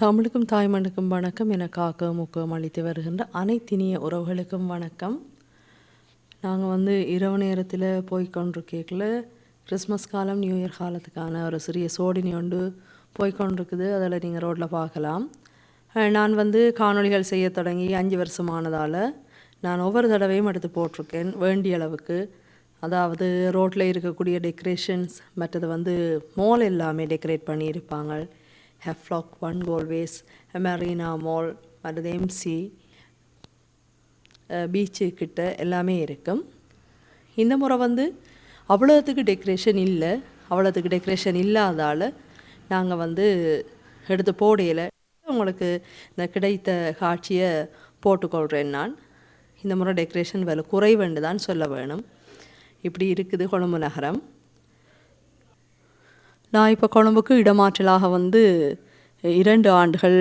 தமிழுக்கும் தாய்மண்ணுக்கும் வணக்கம். என காக்க முக்கம் அளித்து வருகின்ற அனைத்தினிய உறவுகளுக்கும் வணக்கம். நாங்கள் வந்து இரவு நேரத்தில் போய் கொண்டிருக்கேக்கில். கிறிஸ்மஸ் காலம் நியூ இயர் காலத்துக்கான ஒரு சிறிய சோடினி ஒன்று போய்கொண்டிருக்குது அதில் நீங்கள் ரோட்டில் பார்க்கலாம். நான் வந்து காணொளிகள் செய்ய தொடங்கி அஞ்சு வருஷமானதால் நான் ஒவ்வொரு தடவையும் எடுத்து போட்டிருக்கேன் வேண்டிய அளவுக்கு. அதாவது ரோட்டில் இருக்கக்கூடிய டெக்கரேஷன்ஸ் மற்றது வந்து மோல் எல்லாமே டெக்கரேட் பண்ணியிருப்பாங்க. ஹெஃப்லாக் ஒன் கோல்வேஸ் மெரினா மால் மற்றது எம்சி பீச்சு கிட்ட எல்லாமே இருக்கும். இந்த முறை வந்து அவ்வளோத்துக்கு டெக்கரேஷன் இல்லை. அவ்வளோத்துக்கு டெக்கரேஷன் இல்லாதால் நாங்கள் வந்து எடுத்து போடையில் உங்களுக்கு இந்த கிடைத்த காட்சியை போட்டுக்கொள்கிறேன் நான். இந்த முறை டெக்கரேஷன் விலை குறைவுன்னு தான் சொல்ல வேணும். இப்படி இருக்குது கொழும்பு நகரம். நான் இப்போ கொழும்புக்கு இடமாற்றலாக வந்து இரண்டு ஆண்டுகள்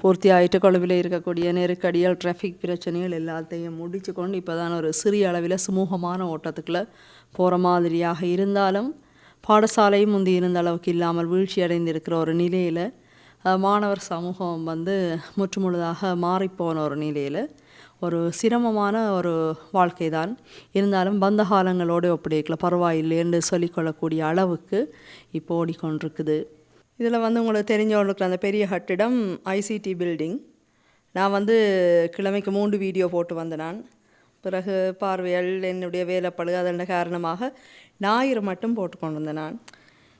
பூர்த்தி ஆகிட்டு கொழும்பில் இருக்கக்கூடிய நெருக்கடிகள் டிராஃபிக் பிரச்சனைகள் எல்லாத்தையும் முடிச்சு கொண்டு இப்போ தான் ஒரு சிறிய அளவில் சுமூகமான ஓட்டத்துக்குள்ளே போகிற மாதிரியாக இருந்தாலும் பாடசாலையும் முந்தி இருந்த அளவுக்கு இல்லாமல் வீழ்ச்சி அடைந்திருக்கிற ஒரு நிலையில் மாணவர் சமூகம் வந்து முற்றுமுழுதாக மாறிப்போன ஒரு நிலையில் ஒரு சிரமமான ஒரு வாழ்க்கை தான் இருந்தாலும் வந்த காலங்களோடு ஒப்படைக்கல பரவாயில்லை என்று சொல்லிக்கொள்ளக்கூடிய அளவுக்கு இப்போ ஓடிக்கொண்டிருக்குது. இதில் வந்து உங்களுக்கு தெரிஞ்சவங்களுக்கு அந்த பெரிய கட்டிடம் ஐசிடி பில்டிங். நான் வந்து கிழமைக்கு மூன்று வீடியோ போட்டு வந்தேன் நான். பிறகு பார்வையால் என்னுடைய வேலைப்பழு அதன் காரணமாக ஞாயிறு மட்டும் போட்டு கொண்டு வந்தேன் நான்.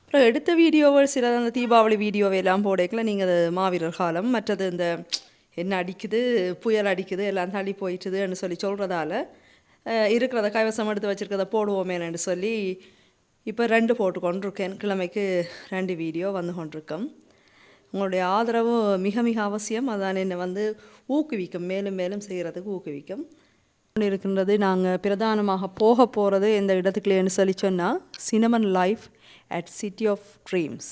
அப்புறம் எடுத்த வீடியோவை சில அந்த தீபாவளி வீடியோவை எல்லாம் போடைக்கல. நீங்கள் அது மாவீரர் காலம் மற்றது இந்த என்ன அடிக்குது புயல் அடிக்குது எல்லாம் தள்ளி போயிட்டுதுன்னு சொல்லி சொல்கிறதால இருக்கிறத கைவசம் எடுத்து வச்சுருக்கத போடுவோமேன்னு சொல்லி இப்போ ரெண்டு போட்டு கொண்டிருக்கேன். கிழமைக்கு ரெண்டு வீடியோ வந்து கொண்டிருக்கோம். உங்களுடைய ஆதரவு மிக மிக அவசியம். அதான் என்னை வந்து ஊக்குவிக்கும் மேலும் மேலும் செய்கிறதுக்கு ஊக்குவிக்கும். இருக்கின்றது நாங்கள் பிரதானமாக போக போகிறது எந்த இடத்துக்குள்ளேன்னு சொல்லி சொன்னால் Cinnamon Life at City of Dreams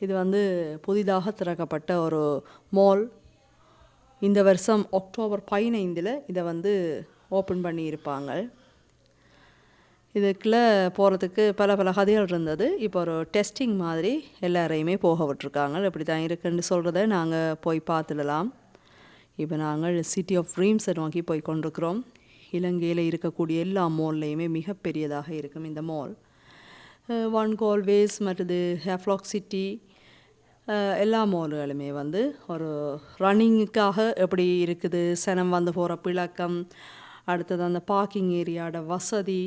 இது வந்து புதிதாக திறக்கப்பட்ட ஒரு மால் இந்த வருஷம் அக்டோபர் பதினைந்தில் இதை வந்து ஓப்பன் பண்ணியிருப்பாங்க. இதுக்குள்ளே போகிறதுக்கு பல பல கதைகள் இருந்தது. இப்போ ஒரு டெஸ்டிங் மாதிரி எல்லாரையுமே போக விட்டுருக்காங்க. இப்படி தான் இருக்குன்னு சொல்கிறத நாங்கள் போய் பார்த்துடலாம். இப்போ நாங்கள் சிட்டி ஆஃப் ட்ரீம்ஸை நோக்கி போய் கொண்டிருக்கிறோம். இலங்கையில் இருக்கக்கூடிய எல்லா மால்லையுமே மிகப்பெரியதாக இருக்கும் இந்த மால் ஒன் கோல்வேஸ் மற்றது ஹேஃப்லாக் சிட்டி எல்லா மோல்களுமே வந்து ஒரு ரன்னிங்குக்காக எப்படி இருக்குது சனம் வந்து போகிற பிளக்கம் அடுத்தது அந்த பார்க்கிங் ஏரியாவோட வசதி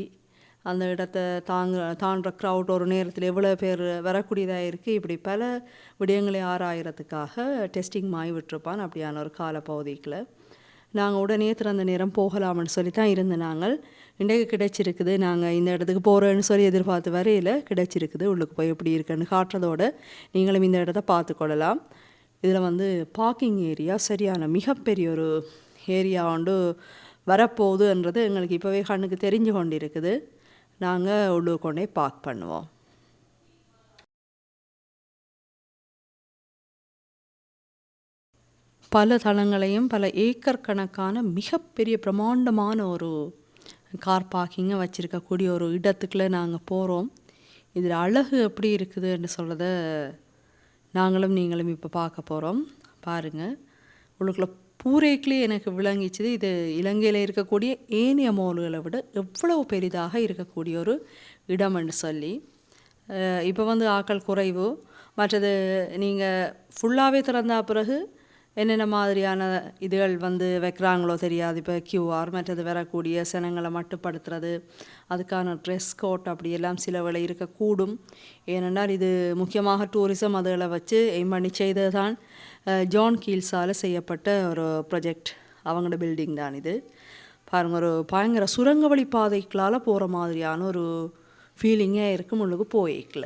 அந்த இடத்த தாங்க தாண்டுற க்ரௌட் ஒரு நேரத்தில் எவ்வளோ பேர் வரக்கூடியதாக இருக்குது இப்படி பல விடயங்களை ஆராயிறதுக்காக டெஸ்டிங் மாய் விட்டுருப்பான் அப்படியான ஒரு காலப்பகுதிக்குள்ள. நாங்கள் உடனே திறந்த நேரம் போகலாம்னு சொல்லி தான் இருந்த நாங்கள் இன்றைக்கு கிடைச்சிருக்குது. நாங்கள் இந்த இடத்துக்கு போகிறோன்னு சொல்லி எதிர்பார்த்து வரையில் கிடைச்சிருக்குது. உள்ளுக்கு போய் எப்படி இருக்குன்னு காட்டுறதோட நீங்களும் இந்த இடத்த பார்த்து கொள்ளலாம் இதில் வந்து பார்க்கிங் ஏரியா சரியான மிகப்பெரிய ஒரு ஏரியா உண்டு வரப்போகுதுன்றது எங்களுக்கு இப்போவே கண்ணுக்கு தெரிஞ்சு கொண்டு இருக்குது நாங்கள் உள்ளுக்கு கொண்டே பார்க் பண்ணுவோம். பல தளங்களையும் பல ஏக்கர் கணக்கான மிகப்பெரிய பிரம்மாண்டமான ஒரு கார் பார்க்கிங்கை வச்சுருக்கக்கூடிய ஒரு இடத்துக்குள்ளே நாங்கள் போகிறோம் இதில் அழகு எப்படி இருக்குதுன்னு சொல்கிறத நாங்களும் நீங்களும் இப்போ பார்க்க போகிறோம் பாருங்கள் உள்ளுக்குள்ள பூரேக்கிலே எனக்கு விளங்கிச்சது. இது இலங்கையில் இருக்கக்கூடிய ஏனைய மோல்களை விட எவ்வளவு பெரிதாக இருக்கக்கூடிய ஒரு இடம்னு சொல்லி. இப்போ வந்து ஆக்கள் குறைவு. மற்றது நீங்கள் ஃபுல்லாகவே திறந்தா பிறகு என்னென்ன மாதிரியான இதுகள் வந்து வைக்கிறாங்களோ தெரியாது. இப்போ கியூஆர் மற்றது வரக்கூடிய சனங்களை மட்டுப்படுத்துறது அதுக்கான ட்ரெஸ் கோட் அப்படியெல்லாம் சில வேலை இருக்கக்கூடும். ஏனென்றால் இது முக்கியமாக டூரிசம் அதுகளை வச்சு எய்ம் பண்ணி செய்தது தான் ஜான் கீல்ஸால் செய்யப்பட்ட ஒரு ப்ரொஜெக்ட் அவங்களோட பில்டிங் தான் இது. பாருங்கள் ஒரு பயங்கர சுரங்க வழி பாதைகளால் போகிற மாதிரியான ஒரு ஃபீலிங்கே இருக்கும் உள்ளுக்கு போயிக்கல.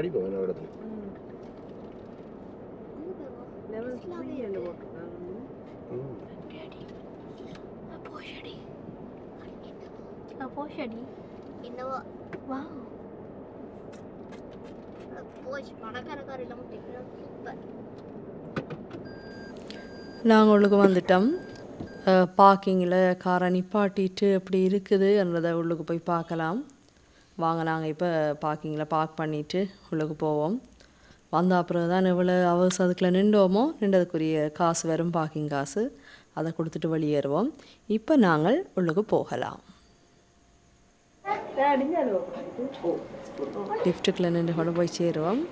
அடிப்போம் என்ன இடத்துல என்னவோ. வா. பணக்காரக்கார சூப்பர். நாங்கள் உள்ளுக்கு வந்துட்டோம். பார்க்கிங்கில் காரை நிப்பாட்டிட்டு எப்படி இருக்குதுன்றதை உள்ளுக்கு போய் பார்க்கலாம். வாங்க நாங்கள் இப்போ பார்க்கிங்கில் பார்க் பண்ணிவிட்டு உள்ளுக்கு போவோம். வந்த அப்புறம் தான் எவ்வளோ அவசரத்துக்குள்ள நின்றோமோ? நின்றதுக்குரிய காசு வரும் பார்க்கிங் காசு. அதை கொடுத்துட்டு வெளியேறுவோம். இப்போ நாங்கள் உள்ளுக்கு போகலாம். லிஃப்ட்டுக்குள்ளே நின்று கொண்டு போய் சேருவோம்.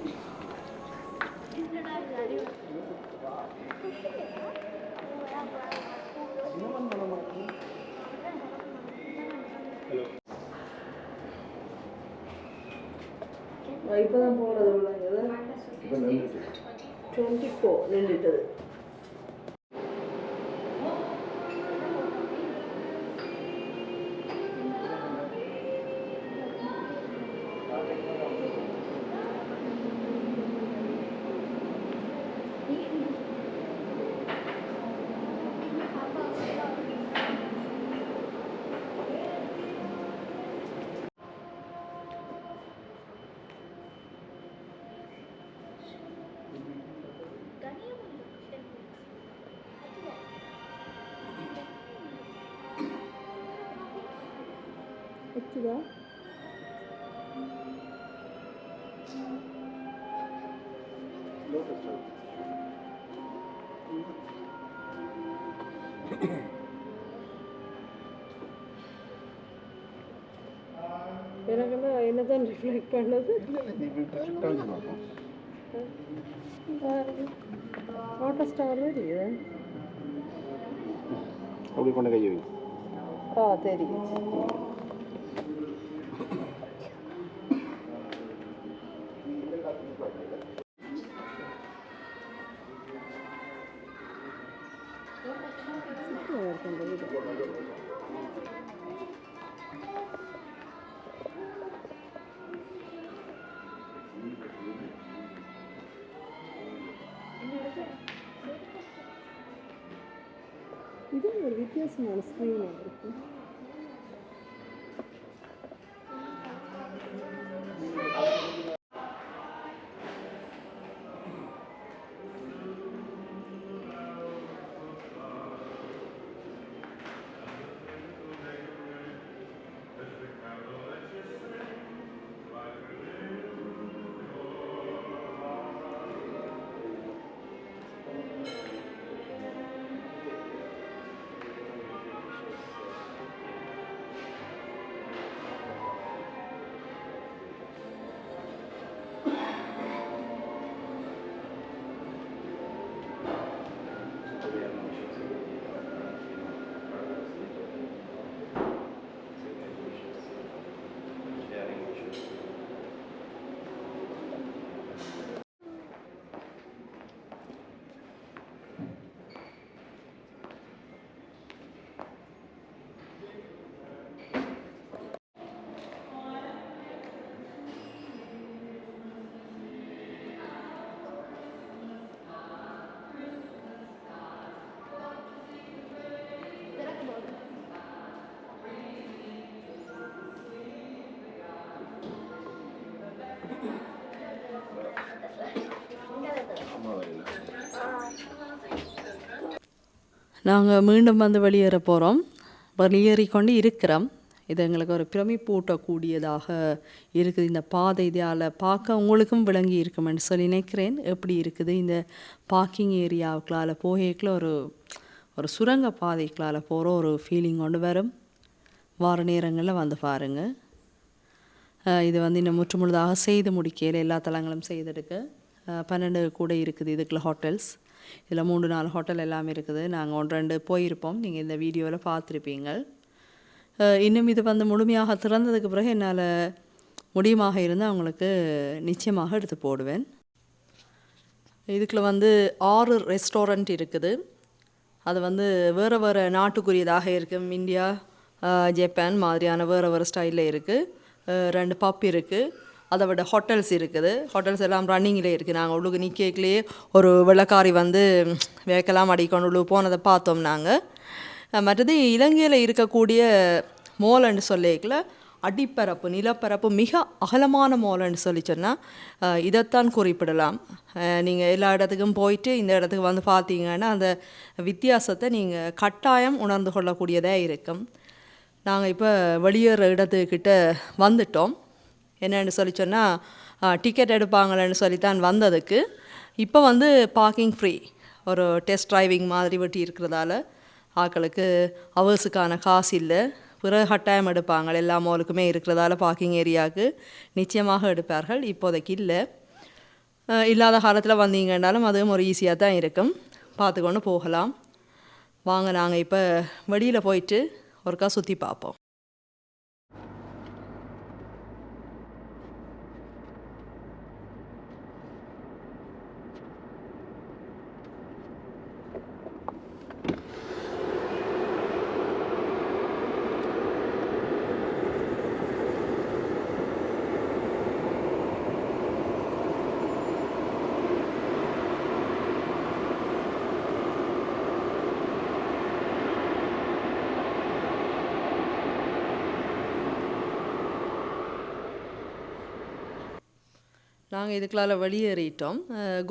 那里的 வச்சுதா எனக்கு என்னதான் ரிஃப்ளெக்ட் பண்ணது ஆட்டோ ஸ்டார் தெரியுது அப்படி கொண்டு கையை வை ஆ தெரியும் இது நாங்கள் மீண்டும் வந்து வெளியேற போகிறோம் வெளியேறிக்கொண்டு இருக்கிறோம். இது எங்களுக்கு ஒரு பிரமிப்பூட்டக்கூடியதாக இருக்குது. இந்த பாதை இதால் பார்க்க உங்களுக்கும் விளங்கி இருக்குமென்னு சொல்லி நினைக்கிறேன். எப்படி இருக்குது? இந்த பார்க்கிங் ஏரியாவுக்களால் போகக்குள்ள ஒரு ஒரு சுரங்க பாதைக்களால் போகிற ஒரு ஃபீலிங் கொண்டு வரும். வார நேரங்களில் வந்து பாருங்கள் இது வந்து இன்னும் முற்றுமுழுதாக செய்து முடிக்கையில் எல்லா தளங்களும் செய்தெடுக்க. பன்னெண்டு கூட இருக்குது இதுக்குள்ள ஹோட்டல்ஸ் இதில் மூணு நாலு ஹோட்டல் எல்லாமே இருக்குது. நாங்கள் ஒன்று ரெண்டு போயிருப்போம். நீங்கள் இந்த வீடியோவில் பார்த்துருப்பீங்க இன்னும் இது வந்து முழுமையாக திறந்ததுக்கு பிறகு என்னால் முடியுமாக இருந்தால் அவங்களுக்கு நிச்சயமாக எடுத்து போடுவேன். இதுக்குள்ள வந்து ஆறு ரெஸ்டாரண்ட் இருக்குது. அது வந்து வேறு வேறு நாட்டுக்குரியதாக இருக்கும். இந்தியா ஜப்பான் மாதிரியான வேறு வேறு ஸ்டைலில் இருக்குது ரெண்டு பப் இருக்குது அதை விட ஹோட்டல்ஸ் இருக்குது. ஹோட்டல்ஸ் எல்லாம் ரன்னிங்கில் இருக்குது நாங்கள் உள்ளுக்கு நிற்கலேயே ஒரு வெள்ளக்காரி வந்து வேக்கலாம் அடிக்கொண்டு உள்ளு போனதை பார்த்தோம் நாங்கள் மற்றது இலங்கையில் இருக்கக்கூடிய மோலன்னு சொல்லிக்கல அடிப்பரப்பு நிலப்பரப்பு மிக அகலமான மோலன்னு சொல்லி சொன்னால் இதைத்தான் குறிப்பிடலாம். நீங்கள் எல்லா இடத்துக்கும் போயிட்டு இந்த இடத்துக்கு வந்து பார்த்தீங்கன்னா அந்த வித்தியாசத்தை நீங்கள் கட்டாயம் உணர்ந்து கொள்ளக்கூடியதாக இருக்கும். நாங்கள் இப்போ வெளியேற இடத்துக்கிட்ட வந்துட்டோம். என்னென்னு சொல்லி சொன்னால் டிக்கெட் எடுப்பாங்களேன்னு சொல்லி தான் வந்ததுக்கு. இப்போ வந்து பார்க்கிங் ஃப்ரீ ஒரு டெஸ்ட் டிரைவிங் மாதிரி வெட்டி இருக்கிறதால ஆக்களுக்கு அவர்ஸுக்கான காசு இல்லை. பிறகு கட்டாயம் எடுப்பாங்க. எல்லா மாலுக்குமே இருக்கிறதால பார்க்கிங் ஏரியாவுக்கு நிச்சயமாக எடுப்பார்கள். இப்போதைக்கு இல்லை. இல்லாத காலத்தில் வந்தீங்கன்னாலும் அதுவும் ஒரு ஈஸியாக தான் இருக்கும். பார்த்துக்கொண்டு போகலாம். வாங்க நாங்கள் இப்போ வெளியில் போயிட்டு ஒருக்கா சுற்றி பார்ப்போம். நாங்கள் இதுக்குள்ளால வெளியேறிட்டோம்.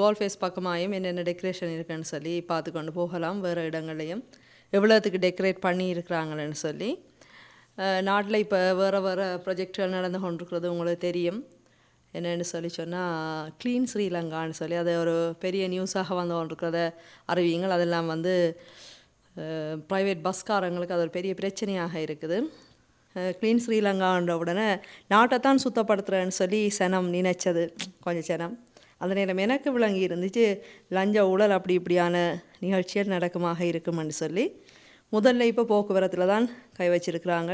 கோல் ஃபேஸ் பக்கமாயும் என்னென்ன டெக்கரேஷன் இருக்குன்னு சொல்லி பார்த்து கொண்டு போகலாம். வேறு இடங்களையும் எவ்வளோத்துக்கு டெக்கரேட் பண்ணி இருக்கிறாங்களேன்னு சொல்லி நாட்டில் இப்போ வேறு வேறு ப்ரொஜெக்டுகள் நடந்து கொண்டிருக்கிறது உங்களுக்கு தெரியும். என்னென்னு சொல்லி சொன்னால் க்ளீன் ஸ்ரீலங்கான்னு சொல்லி அது ஒரு பெரிய நியூஸாக வந்து கொண்டிருக்கிறத அறிவியுங்கள். அதெல்லாம் வந்து ப்ரைவேட் பஸ்காரங்களுக்கு அது ஒரு பெரிய பிரச்சனையாக இருக்குது. க்ளீன் ஸ்ரீலங்கான்ற உடனே நாட்டை தான் சுத்தப்படுத்துகிறேன்னு சொல்லி சனம் நினைச்சது. கொஞ்சம் சனம். அந்த நேரம் எனக்கு விளங்கி இருந்துச்சு லஞ்ச ஊழல் அப்படி இப்படியான நிகழ்ச்சிகள் நடக்குமாக இருக்குமென்னு சொல்லி. முதல்ல இப்போ போக்குவரத்தில் தான் கை வச்சிருக்கிறாங்க.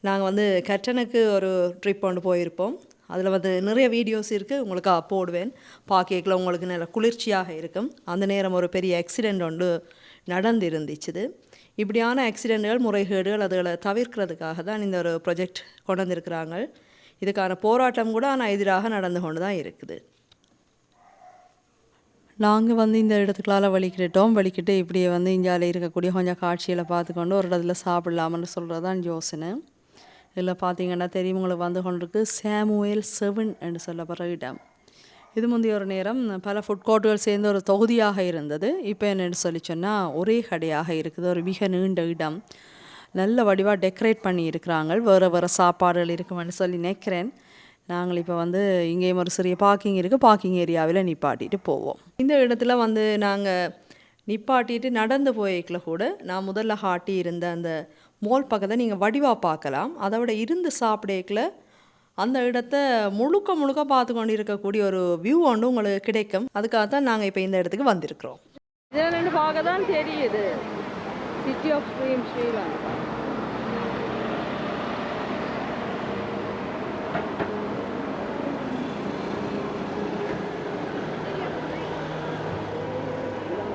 நாங்கள் வந்து கட்டனுக்கு ஒரு ட்ரிப் கொண்டு போயிருப்போம். அதில் வந்து நிறைய வீடியோஸ் இருக்குது உங்களுக்கு போடுவேன். பார்க்கல உங்களுக்கு நல்ல குளிர்ச்சியாக இருக்கும். அந்த நேரம் ஒரு பெரிய ஆக்சிடெண்ட் ஒன்று நடந்து இருந்துச்சுது இப்படியான ஆக்சிடெண்ட்கள் முறைகேடுகள் அதுகளை தவிர்க்கிறதுக்காக தான் இந்த ஒரு ப்ரொஜெக்ட் கொண்டு வந்திருக்கிறாங்க இதுக்கான போராட்டம் கூட ஆனால் எதிராக நடந்து கொண்டு தான் இருக்குது. நாங்கள் வந்து இந்த இடத்துக்களால் வலிக்கிட்டோம். வலிக்கிட்டு இப்படியே வந்து இந்தியாவில் இருக்கக்கூடிய கொஞ்சம் காட்சிகளை பார்த்துக்கொண்டு ஒரு இடத்துல சாப்பிடலாம்னு சொல்கிறது தான் யோசனை. இதில் பார்த்தீங்கன்னா தெரியும் உங்களுக்கு வந்து கொண்டிருக்கு சாமுவேல் செவன் என்று சொல்லப்படுற இடம். இது முந்தைய ஒரு நேரம் பல ஃபுட் கோர்ட்டுகள் சேர்ந்த ஒரு தொகுதியாக இருந்தது. இப்போ என்னென்னு சொல்லி சொன்னால் ஒரே கடையாக இருக்குது. ஒரு மிக நீண்ட இடம். நல்ல வடிவாக டெக்கரேட் பண்ணி இருக்கிறாங்க வேறு வேறு சாப்பாடுகள் இருக்குமென்னு சொல்லி நினைக்கிறேன். நாங்கள் இப்போ வந்து இங்கேயும் ஒரு சிறிய பார்க்கிங் இருக்குது பார்க்கிங் ஏரியாவில் நிப்பாட்டிட்டு போவோம். இந்த இடத்துல வந்து நாங்கள் நிப்பாட்டிட்டு நடந்து போய்க்கல கூட நான் முதல்ல ஹாட்டி இருந்த அந்த மோல் பக்கத்தை நீங்கள் வடிவாக பார்க்கலாம். அதை விட இருந்து சாப்பிடேக்கல அந்த இடத்த முழுக்க முழுக்க பார்த்து கொண்டு இருக்கக்கூடிய ஒரு வியூ ஒன்று உங்களுக்கு கிடைக்கும். அதுக்காக தான் நாங்கள் இப்போ இந்த இடத்துக்கு வந்திருக்கிறோம். இதில் ரெண்டு பார்க்க தான் தெரியுது. சிட்டி ஆஃப் ட்ரீம் ஸ்ரீலங்கா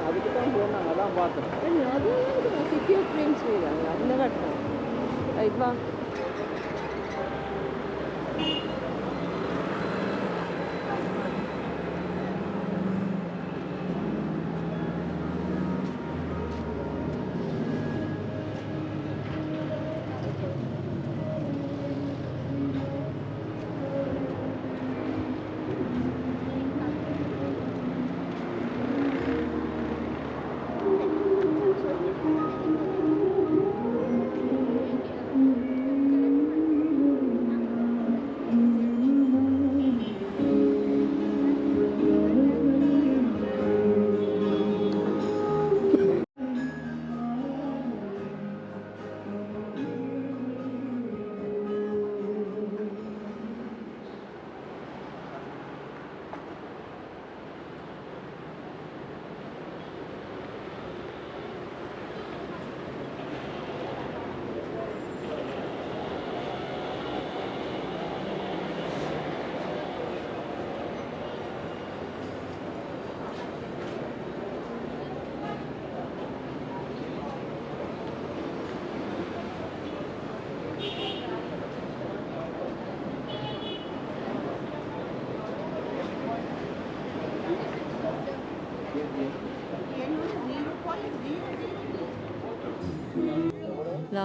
அதுக்கு தான் போனாங்க அதான் பார்த்தேன். அது சிட்டி ஆஃப் ட்ரீம் ஸ்ரீலங்கா அந்த கட்டணம் ரைட்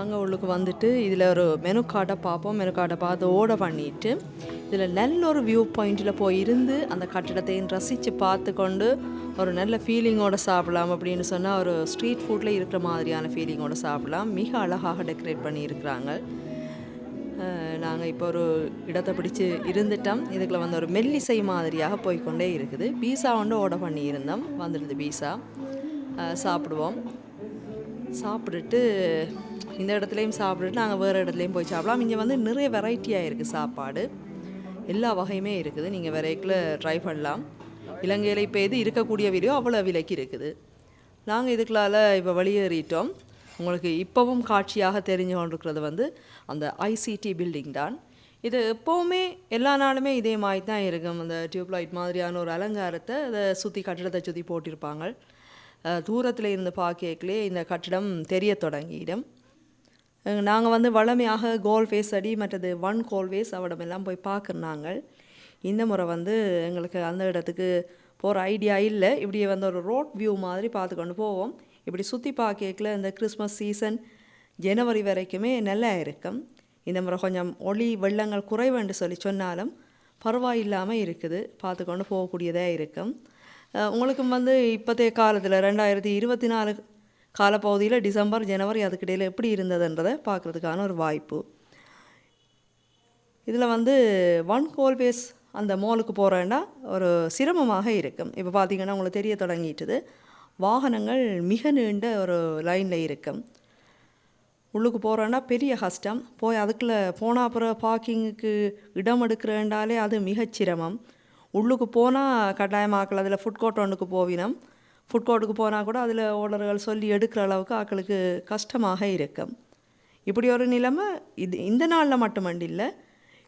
நாங்கள் உள்ளுக்கு வந்துட்டு இதில் ஒரு மெனு கார்டை பார்ப்போம். மெனு கார்டை பார்த்து ஓட பண்ணிட்டு இதில் நல்ல ஒரு வியூ பாயிண்டில் போய் இருந்து அந்த கட்டிடத்தையும் ரசித்து பார்த்து கொண்டு ஒரு நல்ல ஃபீலிங்கோட சாப்பிடலாம் அப்படின்னு சொன்னால் ஒரு ஸ்ட்ரீட் ஃபுட்டில் இருக்கிற மாதிரியான ஃபீலிங்கோடு சாப்பிடலாம். மிக அழகாக டெக்கரேட் பண்ணியிருக்கிறாங்க. நாங்கள் இப்போ ஒரு இடத்தை பிடிச்சு இருந்துட்டோம். இதுக்குள்ள வந்து ஒரு மெல்லிசை மாதிரியாக போய்க்கொண்டே இருக்குது. பீஸா ஒன்று ஓட பண்ணியிருந்தோம். வந்துடுது பீஸா. சாப்பிடுவோம். சாப்பிட்டுட்டு இந்த இடத்துலையும் சாப்பிட்டுட்டு நாங்கள் வேறு இடத்துலையும் போய் சாப்பிடலாம். இங்கே வந்து நிறைய வெரைட்டியாக இருக்குது சாப்பாடு. எல்லா வகையுமே இருக்குது. நீங்கள் வெரைட்டியில் ட்ரை பண்ணலாம். இலங்கையில் இப்போ எது இருக்கக்கூடிய வீடியோ அவ்வளோ விலைக்கு இருக்குது. நாங்கள் இதுக்குள்ளால இப்போ வெளியேறிட்டோம். உங்களுக்கு இப்போவும் காட்சியாக தெரிஞ்சு கொண்டிருக்கிறது வந்து அந்த ஐசிடி பில்டிங் தான். இது எப்போவுமே எல்லா நாளுமே இதே மாதிரி தான் இருக்கும். அந்த டியூப்லைட் மாதிரியான ஒரு அலங்காரத்தை அதை சுற்றி கட்டிடத்தை சுற்றி போட்டிருப்பாங்க. தூரத்தில் இருந்து பார்க்கலே இந்த கட்டிடம் தெரிய தொடங்கிடும். நாங்கள் வந்து வளமையாக கோல் ஃபேஸ் அடி மற்றது ஒன் கோல் ஃபேஸ் அவடமெல்லாம் போய் பார்க்குறாங்க இந்த முறை வந்து எங்களுக்கு அந்த இடத்துக்கு போகிற ஐடியா இல்லை. இப்படியே வந்து ஒரு ரோட் வியூ மாதிரி பார்த்து கொண்டு போவோம். இப்படி சுற்றி பார்க்கல இந்த கிறிஸ்மஸ் சீசன் ஜனவரி வரைக்குமே நல்லா இருக்கும். இந்த முறை கொஞ்சம் ஒளி வெள்ளங்கள் குறைவுன்னு சொல்லி சொன்னாலும் பரவாயில்லாமல் இருக்குது. பார்த்து கொண்டு போகக்கூடியதாக இருக்கும். உங்களுக்கும் வந்து இப்போத்தைய காலத்தில் ரெண்டாயிரத்தி இருபத்தி நாலு காலப்பகுதியில் டிசம்பர் ஜனவரி அதுக்கிடையில் எப்படி இருந்ததுன்றதை பார்க்குறதுக்கான ஒரு வாய்ப்பு. இதில் வந்து ஒன் கோல்வேஸ் அந்த மாலுக்கு போகிறேன்னா ஒரு சிரமமாக இருக்கும். இப்போ பார்த்தீங்கன்னா உங்களுக்கு தெரிய தொடங்கிட்டுது. வாகனங்கள் மிக நீண்ட ஒரு லைனில் இருக்கும். உள்ளுக்கு போகிறோன்னா பெரிய கஷ்டம். போய் அதுக்குள்ளே போனால் அப்புறம் பார்க்கிங்குக்கு இடம் எடுக்கிறேன்டாலே அது மிகச் சிரமம். உள்ளுக்கு போனால் கட்டாயமாக்கள் அதில் ஃபுட் கோர்ட் ஒன்றுக்கு போவினோம். ஃபுட் கோர்ட்டுக்கு போனால் கூட அதில் ஓனர்கள் சொல்லி எடுக்கிற அளவுக்கு ஆக்களுக்கு கஷ்டமாக இருக்கும். இப்படி ஒரு நிலைமை இது இந்த நாளில் மட்டுமண்டி இல்லை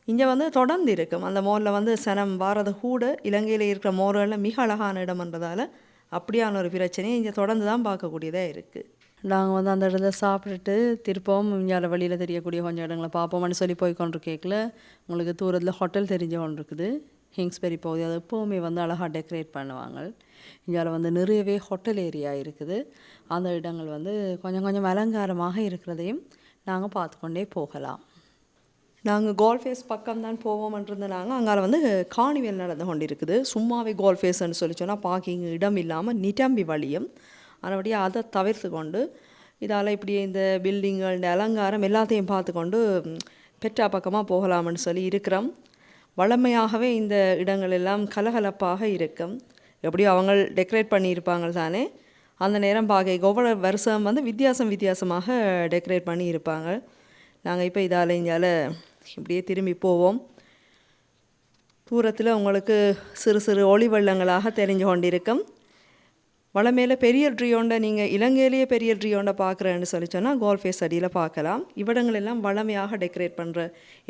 இங்கே வந்து தொடர்ந்து இருக்கும். அந்த மோரில் வந்து சனம் வாரது கூட இலங்கையில் இருக்கிற மோர்களில் மிக அழகான இடம்ன்றதால அப்படியான ஒரு பிரச்சனையை இங்கே தொடர்ந்து தான் பார்க்கக்கூடியதாக இருக்குது நாங்கள் வந்து அந்த இடத்துல சாப்பிட்டுட்டு திருப்பவும் இங்கே வெளியில் தெரியக்கூடிய கொஞ்சம் இடங்களை பார்ப்போம்னு சொல்லி போய் கொண்டு கேட்கல உங்களுக்கு தூரத்தில் ஹோட்டல் தெரிஞ்ச ஒன்று இருக்குது. ஹிங்ஸ்பெரி பகுதி அது எப்போவுமே வந்து அழகாக டெக்கரேட் பண்ணுவாங்க. இங்கே வந்து நிறையவே ஹோட்டல் ஏரியா இருக்குது. அந்த இடங்கள் வந்து கொஞ்சம் கொஞ்சம் அலங்காரமாக இருக்கிறதையும் நாங்கள் பார்த்துக்கொண்டே போகலாம். நாங்கள் கோல்ஃபேஸ் பக்கம் தான் போவோம்ன்றது நாங்கள் அங்கே வந்து காணிவேல் நடந்து கொண்டு இருக்குது சும்மாவே கோல்ஃபேஸ்ன்னு சொல்லி சொன்னால் பார்க்கிங் இடம் இல்லாமல் நிட்டம்பி வழியும். அதனுடைய அதை தவிர்த்து கொண்டு இதால் இப்படி இந்த பில்டிங்கள் இந்த அலங்காரம் எல்லாத்தையும் பார்த்துக்கொண்டு பெற்றா பக்கமாக போகலாம்னு சொல்லி இருக்கிறோம். வழமையாகவே இந்த இடங்கள் எல்லாம் கலகலப்பாக இருக்கும். எப்படியும் அவங்க டெக்கரேட் பண்ணியிருப்பாங்க தானே. அந்த நேரம் பார்க்க ஒவ்வொரு வருஷம் வந்து வித்தியாசம் வித்தியாசமாக டெக்கரேட் பண்ணி இருப்பாங்க நாங்கள் இப்போ இதால் இங்கால இப்படியே திரும்பி போவோம். தூரத்தில் உங்களுக்கு சிறு சிறு ஒளி வெள்ளங்களாக தெரிஞ்சு கொண்டிருக்கும். வளமேல பெரிய ட்ரியோண்டை நீங்கள் இலங்கையிலேயே பெரிய ட்ரியோண்டை பார்க்குறேன்னு சொல்லி சொன்னால் கோல்ஃபேஸ் அடியில் பார்க்கலாம். இவ்விடங்கள் எல்லாம் வளமையாக டெக்கரேட் பண்ணுற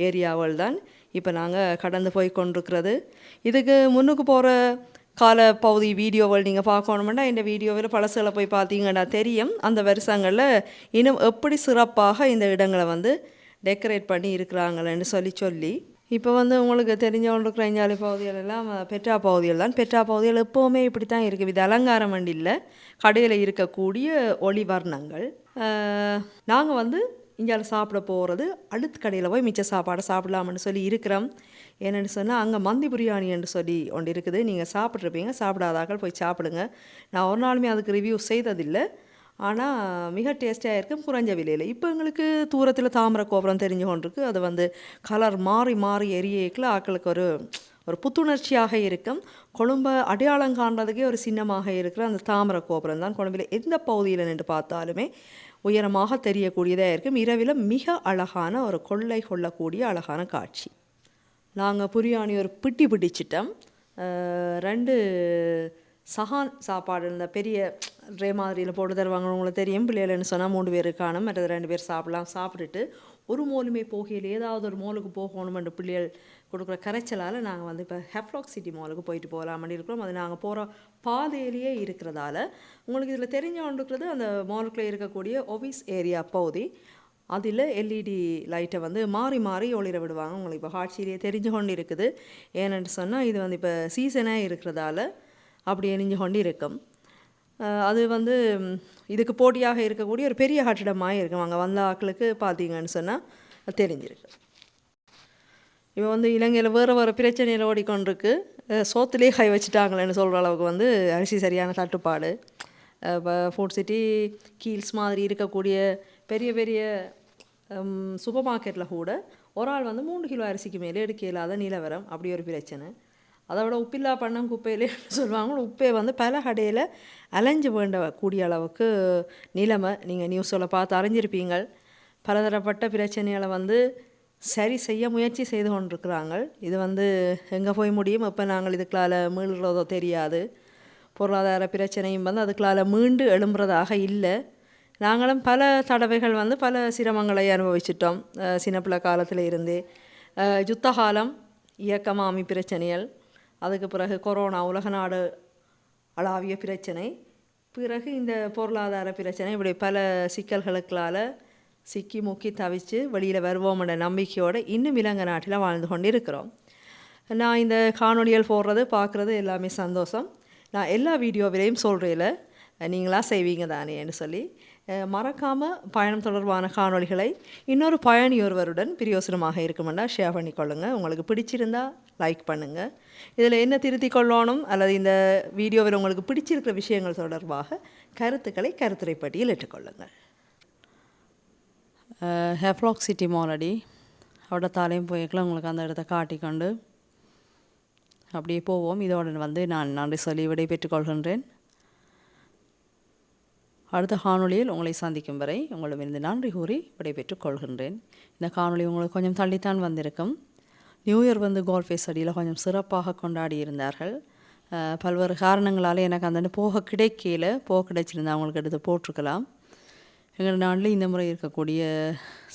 ஏரியாவல் தான். இப்போ நாங்கள் கடந்து போய் கொண்டிருக்கிறது. இதுக்கு முன்னுக்கு போகிற கால பகுதி வீடியோவில் நீங்கள் பார்க்கணுமெண்டா இந்த வீடியோவில் பழசுகளை போய் பார்த்தீங்கன்னா தெரியும். அந்த வருஷங்களில் இன்னும் எப்படி சிறப்பாக இந்த இடங்களை வந்து டெக்கரேட் பண்ணி இருக்கிறாங்களேன்னு சொல்லி சொல்லி இப்போ வந்து உங்களுக்கு தெரிஞ்சவங்களுக்கு இஞ்சாலி பகுதிகள் எல்லாம் பெற்றா பகுதிகள் தான். பெற்றா பகுதிகள் எப்போவுமே இப்படி தான் இருக்குது இது அலங்காரம் வண்டி இல்லை கடையில் இருக்கக்கூடிய ஒளி வர்ணங்கள். நாங்கள் வந்து இங்கே சாப்பிட போகிறது அடுத்த கடையில் போய் மிச்ச சாப்பாடை சாப்பிடலாம்னு சொல்லி இருக்கிறோம். என்னென்னு சொன்னால் அங்கே மந்தி பிரியாணி என்று சொல்லி ஒன்று இருக்குது. நீங்கள் சாப்பிட்ருப்பீங்க சாப்பிடாதாக்கள் போய் சாப்பிடுங்க. நான் ஒரு நாளுமே அதுக்கு ரிவ்யூ செய்ததில்லை. ஆனால் மிக டேஸ்டியாக இருக்கும் குறைஞ்ச விலையில் இப்போ எங்களுக்கு தூரத்தில் தாமரை கோபுரம் தெரிஞ்சு கொண்டிருக்கு. அது வந்து கலர் மாறி மாறி எரியக்கில் ஆக்களுக்கு ஒரு ஒரு புத்துணர்ச்சியாக இருக்கும். கொழும்பை அடையாளம் காண்றதுக்கே ஒரு சின்னமாக இருக்கிற அந்த தாமரை கோபுரம் தான் கொழும்பில். எந்த பகுதியில் நின்று பார்த்தாலுமே உயரமாக தெரியக்கூடியதாக இருக்கும். இரவில் மிக அழகான ஒரு கொள்ளை கொள்ளக்கூடிய அழகான காட்சி. நாங்கள் புரியாணி ஒரு பிட்டி பிடிச்சிட்டோம். ரெண்டு சஹான் சாப்பாடு இந்த பெரிய ட்ரே மாதிரியில் போட்டு தருவாங்க உங்களுக்கு தெரியும். பிள்ளைகள்னு சொன்னால் மூணு பேர் காணும் மற்றது ரெண்டு பேர் சாப்பிடலாம். சாப்பிட்டுட்டு ஒரு மோலுமே போகையில் ஏதாவது ஒரு மோலுக்கு போகணுமென்று பிள்ளைகள் கொடுக்குற கரைச்சலால் நாங்கள் வந்து இப்போ ஹெப்லாக் சிட்டி மாலுக்கு போயிட்டு போகலாம்னு இருக்கிறோம். அது நாங்கள் போகிற பாதையிலேயே இருக்கிறதால உங்களுக்கு இதில் தெரிஞ்ச இருக்கிறது அந்த மாலுக்குள்ளே இருக்கக்கூடிய ஒபிஸ் ஏரியா பகுதி. அதில் எல்இடி லைட்டை வந்து மாறி மாறி ஒளிர விடுவாங்க. உங்களுக்கு இப்போ காட்சியிலேயே தெரிஞ்சு கொண்டு இருக்குது. ஏன்னு சொன்னால் இது வந்து இப்போ சீசனாக இருக்கிறதால அப்படி எரிஞ்சு கொண்டு இருக்கும் அது வந்து இதுக்கு போட்டியாக இருக்கக்கூடிய ஒரு பெரிய கட்டிடமாக இருக்கும். அங்கே வந்த ஆக்களுக்கு பார்த்தீங்கன்னு சொன்னால் தெரிஞ்சிருக்கு இப்போ வந்து இலங்கையில் வேறு வேறு பிரச்சனையில் ஓடிக்கொண்டிருக்கு. சோத்துலேயே கை வச்சுட்டாங்களேன்னு சொல்கிற அளவுக்கு வந்து அரிசி சரியான தட்டுப்பாடு. இப்போ ஃபுட் சிட்டி கீல்ஸ் மாதிரி இருக்கக்கூடிய பெரிய பெரிய சூப்பர் மார்க்கெட்டில் கூட ஒரு ஆள் வந்து மூணு கிலோ அரிசிக்கு மேலே எடுக்க இல்லாத நிலவரம். அப்படி ஒரு பிரச்சனை. அதை விட உப்பில்லா பண்ணம் குப்பையிலே சொல்லுவாங்க உப்பே வந்து பல கடையில் அலைஞ்சு வேண்ட கூடிய அளவுக்கு நிலைமை. நீங்கள் நியூஸில் பார்த்து அறிஞ்சிருப்பீங்க பலதரப்பட்ட பிரச்சனைகளை வந்து சரி செய்ய முயற்சி செய்து கொண்டிருக்கிறாங்க இது வந்து எங்கே போய் முடியும்? எப்போ நாங்கள் இதுக்களால் மீளுறதோ தெரியாது. பொருளாதார பிரச்சனையும் வந்து அதுக்களால் மீண்டு எழும்புறதாக இல்லை. நாங்களும் பல தடவைகள் வந்து பல சிரமங்களை அனுபவிச்சிட்டோம். சின்ன பிள்ளை காலத்தில் இருந்தே யுத்த காலம் இயக்கமாமி பிரச்சனைகள் அதுக்கு பிறகு கொரோனா உலக நாடு அளாவிய பிரச்சனை. பிறகு இந்த பொருளாதார பிரச்சனை இப்படி பல சிக்கல்களுக்களால் சிக்கி முக்கி தவிச்சு வெளியில் வருவோம்ன்ற நம்பிக்கையோடு இன்னும் இலங்கை நாட்டில் வாழ்ந்து கொண்டு இருக்கிறோம் நான் இந்த காணொலிகள் போடுறது பார்க்குறது எல்லாமே சந்தோஷம். நான் எல்லா வீடியோவிலையும் சொல்கிறேல நீங்களாக செய்வீங்க தானேன்னு சொல்லி. மறக்காமல் பயணம் தொடர்பான காணொளிகளை இன்னொரு பயணி ஒருவருடன் பிரியோசனமாக இருக்குமெண்டா ஷேர் பண்ணிக்கொள்ளுங்கள் உங்களுக்கு பிடிச்சிருந்தா லைக் பண்ணுங்கள் இதில் என்ன திருத்திக் கொள்ளணும் அல்லது இந்த வீடியோவில் உங்களுக்கு பிடிச்சிருக்கிற விஷயங்கள் தொடர்பாக கருத்துக்களை கருத்துரைப்பட்டியில் இட்டுக்கொள்ளுங்கள். ஹெஃப்லாக் சிட்டி மாலடி. அவட தாலையும் போய்க்கலாம் உங்களுக்கு அந்த இடத்த காட்டிக்கொண்டு அப்படியே போவோம். இதோட வந்து நான் நன்றி சொல்லி விடை பெற்றுக்கொள்கின்றேன் அடுத்த காணொளியில் உங்களை சந்திக்கும் வரை உங்களிடமிருந்து நன்றி கூறி விடைபெற்றுக் கொள்கின்றேன். இந்த காணொளி உங்களுக்கு கொஞ்சம் தள்ளித்தான் வந்திருக்கும். நியூ இயர் வந்து கோல்ஃபேஸ் அடியில் கொஞ்சம் சிறப்பாக கொண்டாடி இருந்தார்கள் பல்வேறு காரணங்களால் எனக்கு அந்த போக கிடைக்கல. போக கிடைச்சிருந்தா அவங்களுக்கு எடுத்து போட்டிருக்கலாம். எங்கள் நாட்டில் இந்த முறை இருக்கக்கூடிய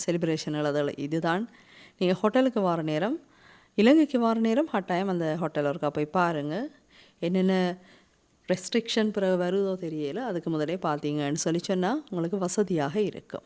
செலிப்ரேஷன் அதில் இதுதான். நீங்கள் ஹோட்டலுக்கு வர நேரம் இலங்கைக்கு வர நேரம் கட்டாயம் அந்த ஹோட்டலில் இருக்கா போய் பாருங்கள் என்னென்ன ரெஸ்ட்ரிக்ஷன் பிறகு வருதோ தெரியல அதுக்கு முதலே பார்த்தீங்கன்னு சொல்லி சொன்னால் உங்களுக்கு வசதியாக இருக்கும்.